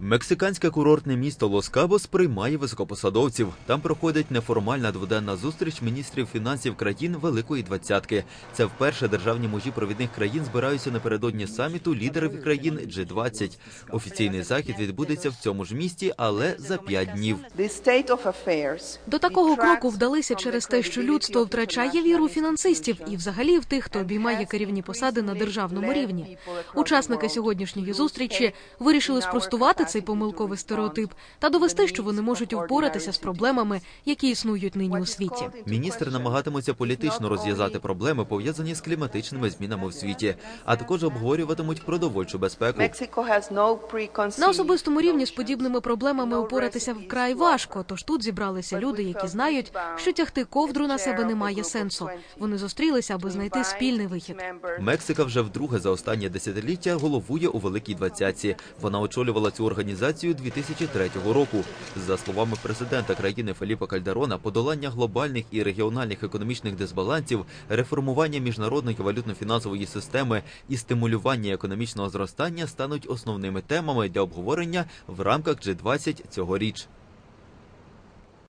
Мексиканське курортне місто Лос-Кабос приймає високопосадовців. Там проходить неформальна дводенна зустріч міністрів фінансів країн Великої Двадцятки. Це вперше державні мужі провідних країн збираються напередодні саміту лідерів країн G20. Офіційний захід відбудеться в цьому ж місті, але за п'ять днів. До такого кроку вдалися через те, що людство втрачає віру фінансистів і взагалі в тих, хто обіймає керівні посади на державному рівні. Учасники сьогоднішньої зустрічі вирішили спростувати цей помилковий стереотип та довести, що вони можуть впоратися з проблемами, які існують нині у світі. Міністри намагатимуться політично розв'язати проблеми, пов'язані з кліматичними змінами в світі, а також обговорюватимуть продовольчу безпеку. На особистому рівні з подібними проблемами упоратися вкрай важко. Тож тут зібралися люди, які знають, що тягти ковдру на себе немає сенсу. Вони зустрілися, аби знайти спільний вихід. Мексика вже вдруге за останнє десятиліття головує у Великій Двадцятці. Вона очолювала цю організацію 2003 року. За словами президента країни Феліпа Кальдерона, подолання глобальних і регіональних економічних дисбалансів, реформування міжнародної валютно-фінансової системи і стимулювання економічного зростання стануть основними темами для обговорення в рамках G20 цьогоріч.